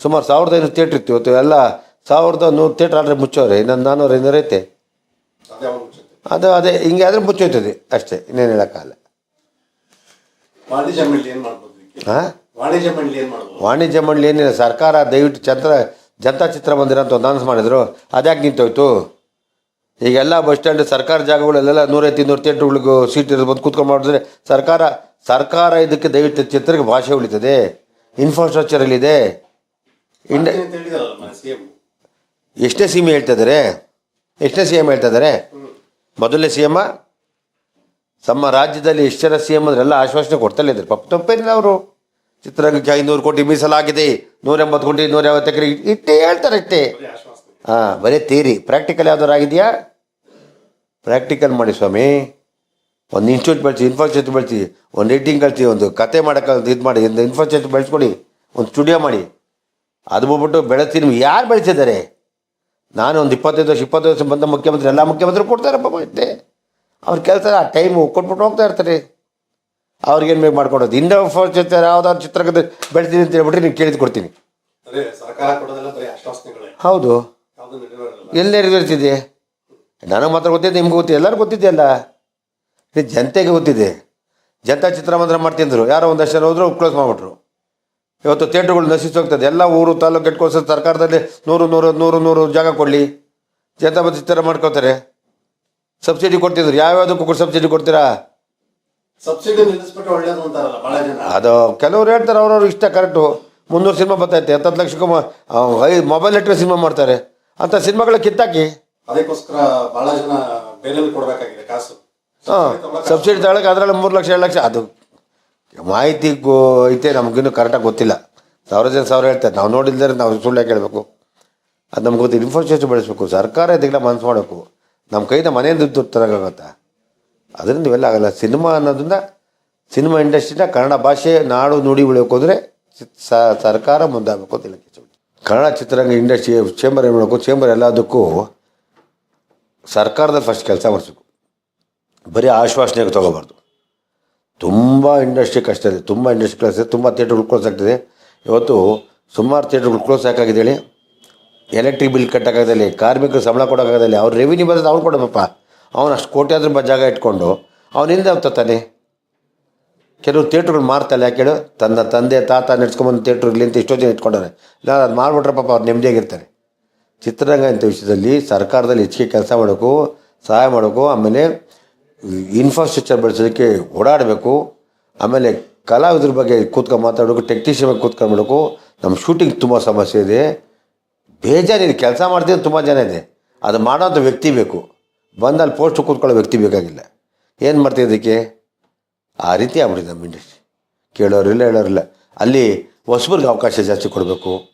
ಸುಮಾರು ಸಾವಿರದ ಐನೂರು ಥಿಯೇಟ್ರ್ ಇತ್ತು. ಇವತ್ತು ಎಲ್ಲ ಸಾವಿರದ ನೂರು ಥಿಯೇಟ್ರ್ ಆದರೆ ಮುಚ್ಚೋರೆ. ಇನ್ನೊಂದು ನಾನ್ನೂರು ಐನೂರು ಐತೆ. ಅದೇ ಅದು ಹಿಂಗೆ ಆದರೆ ಮುಚ್ಚೋಯ್ತದೆ ಅಷ್ಟೇ ಇನ್ನೇನು ಹೇಳೋಕ್ಕಾಗಲ್ಲ ವಾಣಿಜ್ಯ ಮಂಡಳಿ ಏನ್ ಮಾಡ್ಬೋದು ಹಾಂ ವಾಣಿಜ್ಯ ಮಂಡಳಿ ಏನ್ ಮಾಡ್ಬೋದು? ವಾಣಿಜ್ಯ ಮಂಡಳಿ ಏನಿಲ್ಲ ಸರ್ಕಾರ ದಯವಿಟ್ಟು ಚಂದ್ರ ಜನತಾ ಚಿತ್ರಮಂದಿರ ಅಂತ ಒಂದು ಅನೌನ್ಸ್ ಮಾಡಿದ್ರು. ಅದ್ಯಾಕೆ ನಿಂತೋಯ್ತು? ಈಗೆಲ್ಲ ಬಸ್ ಸ್ಟ್ಯಾಂಡ್ ಸರ್ಕಾರ ಜಾಗಗಳಲ್ಲೆಲ್ಲ ನೂರೈತಿ ಇನ್ನೂರು ಥಿಯೇಟ್ರ್ಗಳಿಗೂ ಸೀಟ್ ಇರೋದು ಬಂದು ಕೂತ್ಕೊಂಡು ಮಾಡಿದ್ರೆ ಸರ್ಕಾರ ಸರ್ಕಾರ ಇದಕ್ಕೆ ದಯವಿಟ್ಟು ಚಿತ್ರಕ್ಕೆ ಭಾಷೆ ಉಳಿತದೆ. ಇನ್ಫ್ರಾಸ್ಟ್ರಕ್ಚರಲ್ಲಿದೆ ಇಂಡ ಎಷ್ಟೇ ಎಷ್ಟನೇ ಸಿ ಎಂ ಹೇಳ್ತಾ ಇದ್ದಾರೆ ಎಷ್ಟನೇ ಸಿ ಎಂ ಹೇಳ್ತಾ ಇದ್ದಾರೆ ಮೊದಲನೇ ಸಿ ಎಂ ತಮ್ಮ ರಾಜ್ಯದಲ್ಲಿ ಎಷ್ಟು ಜನ ಸಿ ಎಂ ಅಂದ್ರೆ ಎಲ್ಲ ಆಶ್ವಾಸನೆ ಕೊಡ್ತಲೇ ಇದ್ದಾರೆ ಪಾಪ ತಪ್ಪೇನಿಲ್ಲ ಅವರು. ಚಿತ್ರರಂಗಕ್ಕೆ ಐನೂರು ಕೋಟಿ ಮೀಸಲಾಗಿದೆ ನೂರ ಎಂಬತ್ತು ಕೋಟಿ ನೂರ ಐವತ್ತು ಎಕರೆ ಇಟ್ಟೇ ಹೇಳ್ತಾರೆ ಇಟ್ಟೆ. ಹಾ ಬರೀ ತೀರಿ ಪ್ರಾಕ್ಟಿಕಲ್ ಯಾವ್ದಾರು ಆಗಿದೆಯಾ? ಪ್ರಾಕ್ಟಿಕಲ್ ಮಾಡಿ ಸ್ವಾಮಿ. ಒಂದು ಇನ್ಸ್ಟಿಟ್ಯೂಟ್ ಬೆಳೆಸಿ ಇನ್ಫ್ರಾಸ್ಟ್ರಕ್ಚರ್ ಬೆಳೆಸಿ ಒಂದು ರೇಟಿಂಗ್ ಕಳಿಸಿ ಒಂದು ಕತೆ ಮಾಡಕ್ಕೆ ಇದು ಮಾಡಿ ಒಂದು ಇನ್ಫ್ರಾಸ್ಟ್ರಕ್ಚರ್ ಬೆಳೆಸ್ಕೊಡಿ ಒಂದು ಸ್ಟುಡಿಯೋ ಮಾಡಿ. ಅದು ಬಿಟ್ಬಿಟ್ಟು ಬೆಳೆಸ್ತೀನಿ ಯಾರು ಬೆಳೆಸಿದ್ದಾರೆ? ನಾನು ಒಂದು ಇಪ್ಪತ್ತೈದು ವರ್ಷ ಇಪ್ಪತ್ತು ವರ್ಷ ಬಂದ ಮುಖ್ಯಮಂತ್ರಿ ಎಲ್ಲ ಮುಖ್ಯಮಂತ್ರಿ ಕೊಡ್ತಾರಪ್ಪ ಮತ್ತೆ ಅವ್ರ ಕೆಲಸ ಆ ಟೈಮು ಕೊಟ್ಬಿಟ್ಟು ಹೋಗ್ತಾ ಇರ್ತಾರೆ. ಅವ್ರಿಗೇನು ಬೇಕು ಮಾಡ್ಕೊಡೋದು? ಇನ್ಫ್ರಾಸ್ಟ್ರಕ್ಚರ್ ಯಾವ್ದಾದ್ರು ಚಿತ್ರಕದ ಬೆಳೆಸ್ತೀನಿ ಅಂತ ಹೇಳ್ಬಿಟ್ರೆ ನೀವು ಕೇಳಿದ್ ಕೊಡ್ತೀನಿ. ಹೌದು. ಎಲ್ಲಿ ನೆರವೇರ್ತಿದೆ? ನನಗೆ ಮಾತ್ರ ಗೊತ್ತಿದೆ ನಿಮ್ಗೆ ಗೊತ್ತಿದೆ ಎಲ್ಲರಿಗೂ ಗೊತ್ತಿದೆಯಲ್ಲ? ಇದು ಜನತೆಗೆ ಗೊತ್ತಿದೆ. ಜನತಾ ಚಿತ್ರಮಂದಿರ ಮಾಡ್ತಿದ್ರು. ಯಾರೋ ಒಂದಷ್ಟು ಜನ ಹೋದ್ರು ಕ್ಲೋಸ್ ಮಾಡಿಬಿಟ್ರು. ಇವತ್ತು ಥಿಯೇಟ್ರುಗಳು ನಶಿಸಿ ಹೋಗ್ತದೆ. ಎಲ್ಲ ಊರು ತಾಲೂಕು ಇಟ್ಕೋಸ ಸರ್ಕಾರದಲ್ಲಿ ನೂರು ನೂರು ನೂರು ನೂರು ಜಾಗ ಕೊಡಲಿ. ಬಂದು ಚಿತ್ರ ಮಾಡ್ಕೋತಾರೆ. ಸಬ್ಸಿಡಿ ಕೊಡ್ತಿದ್ರು. ಯಾವ್ಯಾವುದಕ್ಕೂ ಕೂಡ ಸಬ್ಸಿಡಿ ಕೊಡ್ತೀರಾ? ಸಬ್ಸಿಡಿ ನಿಲ್ಲಿಸ್ಬಿಟ್ಟು ಒಳ್ಳೇದು ಅಂತಾರಲ್ಲ ಬಹಳ ಜನ. ಅದು ಕೆಲವ್ರು ಹೇಳ್ತಾರೆ ಅವ್ರವ್ರ ಇಷ್ಟ ಕರೆಕ್ಟು ಮುನ್ನೂರು ಸಿನಿಮಾ ಬರ್ತೈತೆ ಹತ್ತತ್ತು ಲಕ್ಷಕ್ಕೆ ಮೊಬೈಲ್ ಇಟ್ಟರೆ ಸಿನಿಮಾ ಮಾಡ್ತಾರೆ. ಅಂತ ಸಿನಿಮಾಗಳ ಕಿತ್ತಾಕಿ. ಅದಕ್ಕೋಸ್ಕರ ಬಹಳ ಜನ ಬೇರೆ ಕೊಡ್ಬೇಕಾಗಿದೆ ಕಾಸು. ಹಾಂ ಸಬ್ಸಿಡಿ ತಗೊಳಕ್ ಸಬ್ಸಿಡಿ ತಗೊಳಕ್ಕೆ ಅದರಲ್ಲಿ ಮೂರು ಲಕ್ಷ ಎರಡು ಲಕ್ಷ. ಅದು ಮಾಹಿತಿ ಗೋ ಐತೆ, ನಮಗಿನ್ನೂ ಕರೆಕ್ಟಾಗಿ ಗೊತ್ತಿಲ್ಲ. ಸಾವಿರ ಜನ ಸಾವಿರ ಹೇಳ್ತಾರೆ, ನಾವು ನೋಡಿಲ್ದರೆ ನಾವು ಸುಳ್ಳು ಕೇಳಬೇಕು ಅದು ನಮ್ಗೆ ಗೊತ್ತಿಲ್ಲ ಇನ್ಫ್ರಾಸ್ಟ್ರಕ್ಚರ್ ಬೆಳೆಸ್ಬೇಕು, ಸರ್ಕಾರ ಇದಕ್ಕೆಲ್ಲ ಮನಸ್ಸು ಮಾಡಬೇಕು. ನಮ್ಮ ಕೈಯಿಂದ ಮನೆಯಿಂದ ದುಡ್ಡು ಅದರಿಂದ ಇವೆಲ್ಲ ಆಗಲ್ಲ. ಸಿನಿಮಾ ಅನ್ನೋದನ್ನ ಸಿನಿಮಾ ಇಂಡಸ್ಟ್ರಿನ ಕನ್ನಡ ಭಾಷೆ, ನಾಡು, ನುಡಿ ಉಳಿಯೋಕೆ ಸರ್ಕಾರ ಮುಂದಾಗಬೇಕು ಅಂತ ಹೇಳಕ್ಕೆ ಕನ್ನಡ ಚಿತ್ರರಂಗ ಇಂಡಸ್ಟ್ರಿ ಚೇಂಬರ್ ಏನು ಮಾಡಬೇಕು? ಚೇಂಬರ್ ಎಲ್ಲದಕ್ಕೂ ಸರ್ಕಾರದಲ್ಲಿ ಫಸ್ಟ್ ಕೆಲಸ ಮಾಡಿಸ್ಬೇಕು. ಬರೀ ಆಶ್ವಾಸನೆಗೆ ತೊಗೋಬಾರ್ದು. ತುಂಬ ಇಂಡಸ್ಟ್ರಿ ಕಷ್ಟ ಇದೆ. ತುಂಬ ಇಂಡಸ್ಟ್ರಿ ಕ್ಲಾಸ್ ಇದೆ. ತುಂಬ ಥಿಯೇಟ್ರ್ಗಳು ಕ್ಲೋಸ್ ಆಗ್ತಿದೆ. ಇವತ್ತು ಸುಮಾರು ಥಿಯೇಟ್ರುಗಳು ಕ್ಲೋಸ್ ಯಾಕಾಗಿದೆ ಎಲೆಕ್ಟ್ರಿಕ್ ಬಿಲ್ ಕಟ್ಟೋಕ್ಕಾಗದಲ್ಲಿ ಕಾರ್ಮಿಕರು ಸಂಬಳ ಕೊಡೋಕ್ಕಾಗದಲ್ಲಿ ಅವ್ರು ರೆವಿನ್ಯೂ ಬರೋದು ಅವ್ನು ಕೊಡಬೇಕಪ್ಪ. ಅವನು ಅಷ್ಟು ಕೋಟಿ ಆದ್ರೂ ಜಾಗ ಇಟ್ಕೊಂಡು ಅವನಿಂದ ತಾನೆ. ಕೆಲವು ಥಿಯೇಟ್ರುಗಳು ಮಾರ್ತಲ್ಲ ಯಾಕೆ ಹೇಳು? ತನ್ನ ತಂದೆ, ತಾತ ನಡ್ಸ್ಕೊಂಬಂದು ಅಂತ ಇಷ್ಟೋ ಜನ ಇಟ್ಕೊಂಡಾರೆ ಇಲ್ಲ, ಅದು ಮಾಡಿಬಿಟ್ರೆ ಪಾಪ ಅವ್ರು ನೆಮ್ಮದಿಯಾಗಿರ್ತಾರೆ. ಚಿತ್ರರಂಗ ಇಂಥ ವಿಷಯದಲ್ಲಿ ಸರ್ಕಾರದಲ್ಲಿ ಹೆಚ್ಚಿಗೆ ಕೆಲಸ ಮಾಡೋಕ್ಕೂ ಸಹಾಯ ಮಾಡೋಕ್ಕೂ ಆಮೇಲೆ ಇನ್ಫ್ರಾಸ್ಟ್ರಕ್ಚರ್ ಬೆಳೆಸೋದಕ್ಕೆ ಓಡಾಡಬೇಕು. ಆಮೇಲೆ ಕಲಾವಿದ್ರ ಬಗ್ಗೆ ಕೂತ್ಕೊಂಡು ಮಾತಾಡಬೇಕು ಟೆಕ್ನಿಷಿಯನ್ ಬಗ್ಗೆ ಕೂತ್ಕೊಂಡ್ಬಿಡಬೇಕು ನಮ್ಮ ಶೂಟಿಂಗ್ ತುಂಬ ಸಮಸ್ಯೆ ಇದೆ. ಬೇಜಾರಿದೆ ಕೆಲಸ ಮಾಡ್ತಿದ್ದು ತುಂಬ ಜನ ಇದೆ. ಅದು ಮಾಡೋಂಥ ವ್ಯಕ್ತಿ ಬೇಕು. ಬಂದಲ್ಲಿ ಪೋಸ್ಟ್ ಕೂತ್ಕೊಳ್ಳೋ ವ್ಯಕ್ತಿ ಬೇಕಾಗಿಲ್ಲ. ಏನು ಮಾಡ್ತೀವಿ ಅದಕ್ಕೆ ಆ ರೀತಿ ಆಗ್ಬಿಟ್ಟಿದೆ ನಮ್ಮ ಇಂಡಸ್ಟ್ರಿ ಕೇಳೋರಿಲ್ಲ, ಹೇಳೋರಿಲ್ಲ. ಅಲ್ಲಿ ಹೊಸಬ್ರಿಗೆ ಅವಕಾಶ ಜಾಸ್ತಿ ಕೊಡಬೇಕು.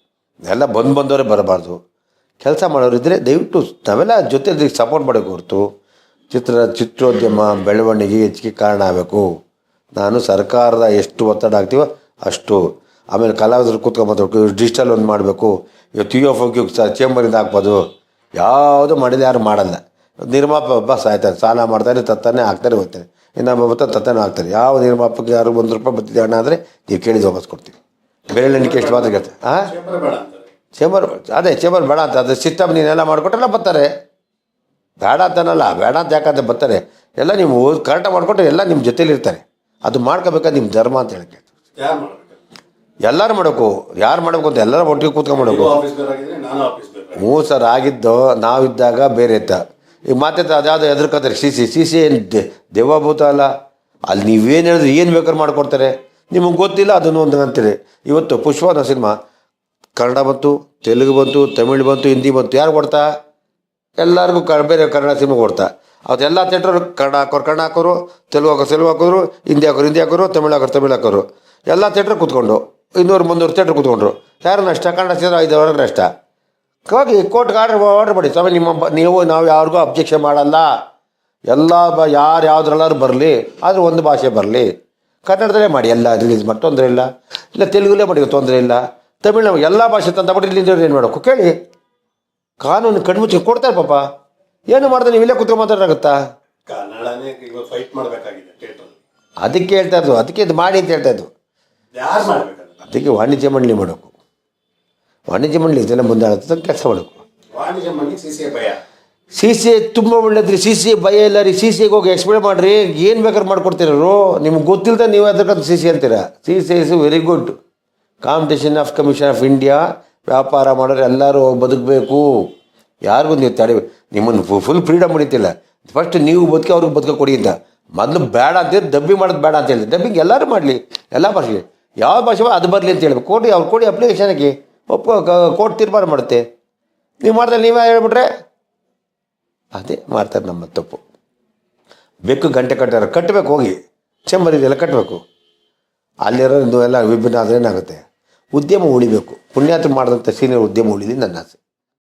ಎಲ್ಲ ಬಂದು ಬಂದವರೇ ಬರಬಾರ್ದು. ಕೆಲಸ ಮಾಡೋರಿದ್ದರೆ ದಯವಿಟ್ಟು ನಾವೆಲ್ಲ ಜೊತೆ ಸಪೋರ್ಟ್ ಮಾಡೋಕೆ ಹೊರತು ಚಿತ್ರ ಚಿತ್ರೋದ್ಯಮ ಬೆಳವಣಿಗೆ ಹೆಚ್ಚಿಗೆ ಕಾರಣ ಆಗಬೇಕು. ನಾನು ಸರ್ಕಾರದ ಎಷ್ಟು ಒತ್ತಡ ಆಗ್ತೀವೋ ಅಷ್ಟು. ಆಮೇಲೆ ಕಲಾವಿದರು ಕೂತ್ಕೊಂಡು ಮಾತಾಡ್ಬೇಕು ಡಿಜಿಟಲ್ ಒಂದು ಮಾಡಬೇಕು. ಇವತ್ತು ಯು ಎಫ್ ಹೋಗಿ ಚೇಂಬರಿಂದ ಹಾಕ್ಬೋದು. ಯಾವುದು ಮಾಡಿದ ಯಾರು ಮಾಡಲ್ಲ. ನಿರ್ಮಾಪ ಒಬ್ಬ ಸಾಯ್ತಾರೆ ಸಾಲ ಮಾಡ್ತಾರೆ ತತ್ತಾನೆ ಹಾಕ್ತಾರೆ ಹೋಗ್ತಾರೆ ಇನ್ನೊಬ್ಬ ಬರ್ತಾರೆ ತತ್ತಾನೆ ಹಾಕ್ತಾರೆ. ಯಾವ ನಿರ್ಮಾಪಕ ಯಾರು ಒಂದು ರೂಪಾಯಿ ಬರ್ತಿದೆ ಹಣ ಆದರೆ ನೀವು ಕೇಳಿದ ವಾಪಸ್ ಕೊಡ್ತೀವಿ ಬೆರಳೆಣಿಕೆ ಎಷ್ಟು ಮಾತ್ರ ಕೇಳ್ತಾರೆ? ಹಾಂ ಚೇಂಬರ್ ಅದೇ ಚೇಂಬರ್ ಬೇಡ ಅಂತ ಅದು ಸಿಸ್ಟಮ್ ನೀನೆಲ್ಲ ಮಾಡಿಕೊಟ್ರೆಲ್ಲ ಬರ್ತಾರೆ. ಬೇಡ ಅಂತನಲ್ಲ ಬೇಡ ಅಂತ ಯಾಕಂತ ಬರ್ತಾರೆ. ಎಲ್ಲ ನೀವು ಕರೆಕ್ಟ್ ಮಾಡಿಕೊಟ್ಟು ಎಲ್ಲ ನಿಮ್ಮ ಜೊತೇಲಿ ಇರ್ತಾರೆ. ಅದು ಮಾಡ್ಕೋಬೇಕಾದ್ರೆ ನಿಮ್ಮ ಧರ್ಮ ಅಂತ ಹೇಳಕ್ಕೆ ಎಲ್ಲರೂ ಮಾಡಬೇಕು. ಯಾರು ಮಾಡಬೇಕು ಅಂತ ಎಲ್ಲರೂ ಒಟ್ಟಿಗೆ ಕೂತ್ಕೊಂಡು ಮಾಡಬೇಕು. ಹ್ಞೂ ಸರ್ ಆಗಿದ್ದು ನಾವಿದ್ದಾಗ ಬೇರೆ ಇತ್ತ. ಈಗ ಮತ್ತೆ ಅದ್ಯಾವುದೋ ಎದುರ್ಕೋತಾರೆ. ಸಿ ಸಿ ಸಿ ಸಿ ಏನು ದೇವಭೂತ ಅಲ್ಲ. ಅಲ್ಲಿ ನೀವೇನು ಹೇಳಿದ್ರೆ ಏನು ಬೇಕಾದ್ರೂ ಮಾಡಿಕೊಡ್ತಾರೆ. ನಿಮಗೆ ಗೊತ್ತಿಲ್ಲ ಅದನ್ನು ಒಂದು ಅಂತೀರಿ. ಇವತ್ತು ಪುಷ್ಪ ಅನ್ನೋ ಸಿನಿಮಾ ಕನ್ನಡ ಬಂತು ತೆಲುಗು ಬಂತು ತಮಿಳು ಬಂತು ಹಿಂದಿ ಬಂತು. ಯಾರು ಕೊಡ್ತಾ? ಎಲ್ಲರಿಗೂ ಕ ಬೇರೆ ಕನ್ನಡ ಸಿನಿಮಾ ಕೊಡ್ತಾ. ಎಲ್ಲ ಥಿಯೇಟ್ರ್ ಕನ್ನಡ ಹಾಕೋರು ಕನ್ನಡ ಹಾಕೋರು, ತೆಲುಗು ಹಾಕೋರು ತೆಲುಗು ಹಾಕೋರು, ಹಿಂದಿ ಹಾಕೋರು ಹಿಂದಿ ಹಾಕೋರು, ತಮಿಳು ಹಾಕೋರು ತಮಿಳು ಹಾಕೋರು. ಎಲ್ಲ ಥಿಯೇಟ್ರ್ ಕೂತ್ಕೊಂಡು, ಇನ್ನೂರು, ಮುನ್ನೂರು ಥಿಯೇಟ್ರ್ ಕೂತ್ಕೊಂಡ್ರು. ಯಾರು ನಷ್ಟ? ಕನ್ನಡ ಸಿನಿಮಾ ಐದು ಅವರ ನಷ್ಟ. ಹೋಗಿ ಕೋರ್ಟ್ಗೆ ಆರ್ಡ್ರ್ ಆರ್ಡ್ರ್ ಮಾಡಿ, ಸ್ವಾಮಿ, ನಿಮ್ಮ ನೀವು, ನಾವು ಯಾರಿಗೂ ಅಬ್ಜೆಕ್ಷನ್ ಮಾಡಲ್ಲ. ಎಲ್ಲ ಬ, ಯಾರು ಯಾವ್ದ್ರಲ್ಲಾದ್ರು ಬರಲಿ, ಆದರೂ ಒಂದು ಭಾಷೆ ಬರಲಿ. ಕನ್ನಡದಲ್ಲೇ ಮಾಡಿ, ಎಲ್ಲ ರಿಲೀಸ್ ಮಾಡಿ, ತೊಂದರೆ ಇಲ್ಲ. ಇಲ್ಲ ತೆಲುಗುಲೇ ಮಾಡಿ ತೊಂದರೆ ಇಲ್ಲ. ತಮಿಳು ಎಲ್ಲ ಭಾಷೆ ತಂದ್ಬಿಟ್ಟು ಇಲ್ಲಿಂದ ಏನು ಮಾಡಬೇಕು? ಕೇಳಿ. ಕಾನೂನು ಕಣ್ಮುಚ್ಚಿ ಕೊಡ್ತಾರೆ ಪಾಪ. ಏನು ಮಾಡ್ದೆ ನೀವು ಇಲ್ಲೇ ಕೂತ್ಕೊಂಡು ಮಾತಾಡೋಕ್ಕಾಗತ್ತಾ ಕನ್ನಡನೇ ಇವಾಗ ಫೈಟ್ ಮಾಡಬೇಕಾಗಿದೆ ಥಿಯೇಟರ್ ಅದಕ್ಕೆ ಹೇಳ್ತಾ ಇದ್ದು ಅದಕ್ಕೆ ಇದು ಮಾಡಿ ಅಂತ ಹೇಳ್ತಾ ಇದ್ದು ಯಾರು ಮಾಡ್ಬೇಕಲ್ಲ ಅದಕ್ಕೆ ವಾಣಿಜ್ಯ ಮಂಡಳಿ ಮಾಡಬೇಕು. ವಾಣಿಜ್ಯ ಮಂಡಳಿ ಜನ ಮುಂದಾಡುತ್ತೆ ಕೆಲಸ ಮಾಡಬೇಕು. ವಾಣಿಜ್ಯ ಮಂಡಳಿ ಸಿ ಸಿ ಭಯ. ಸಿ ಸಿ ತುಂಬ ಒಳ್ಳೇದ್ರಿ ಸಿ ಸಿ ಭಯ ಇಲ್ಲ ರೀ. ಸಿ ಸಿಗೆ ಹೋಗಿ ಎಕ್ಸ್ಪ್ಲೇನ್ ಮಾಡಿರಿ. ಏನು ಬೇಕಾದ್ರೆ ಮಾಡ್ಕೊಡ್ತೀರೋ ನಿಮ್ಗೆ ಗೊತ್ತಿಲ್ಲದೆ ನೀವು ಅದಕ್ಕಂತ ಸಿ ಸಿ ಅಂತೀರ? C C is very good competition of commission of India ವ್ಯಾಪಾರ ಮಾಡೋರು ಎಲ್ಲರೂ ಬದುಕಬೇಕು. ಯಾರಿಗೂ ನೀವು ತಡೆ, ನಿಮ್ಮನ್ನು ಫುಲ್ ಫ್ರೀಡಮ್ ಹೊಡಿತಿಲ್ಲ. ಫಸ್ಟ್ ನೀವು ಬದುಕಿ ಅವ್ರಿಗೆ ಬದುಕ ಕೊಡಿ ಅಂತ. ಮೊದಲು ಬೇಡ ಅಂತೇಳಿ ಡಬ್ಬಿ ಮಾಡೋದು ಬೇಡ ಅಂತ ಹೇಳಿದ್ರೆ. ಡಬ್ಬಿಂಗ್ ಎಲ್ಲರೂ ಮಾಡಲಿ. ಎಲ್ಲ ಭಾಷೆಗೆ. ಯಾವ ಭಾಷೆ ಅದು ಬರಲಿ ಅಂತ ಹೇಳ್ಬೇಕು. ಕೊಡಿ ಅವ್ರು ಕೊಡಿ ಅಪ್ಲಿಕೇಶನ್ಗೆ ಒಪ್ಪು ಕೋರ್ಟ್ ತೀರ್ಮಾನ ಮಾಡುತ್ತೆ. ನೀವು ಮಾಡ್ತಾರೆ, ನೀವೇ ಹೇಳ್ಬಿಟ್ರೆ? ಅದೇ ಮಾಡ್ತಾರೆ ನಮ್ಮ ತಪ್ಪು. ಬೆಕ್ಕು ಗಂಟೆ ಕಟ್ಟಾರ ಕಟ್ಟಬೇಕು ಹೋಗಿ. ಚೆಂಬರ್ ಇದೆಲ್ಲ ಕಟ್ಟಬೇಕು ಅಲ್ಲಿರೋ ಎಲ್ಲ ವಿಭಿನ್ನ ಆದರೆ ಏನಾಗುತ್ತೆ? ಉದ್ಯಮ ಉಳಿಬೇಕು. ಪುಣ್ಯಾತ್ರ ಮಾಡಿದಂಥ ಸೀನಿಯರ್ ಉದ್ಯಮ ಉಳಿಲಿ ನನ್ನ ಆಸೆ.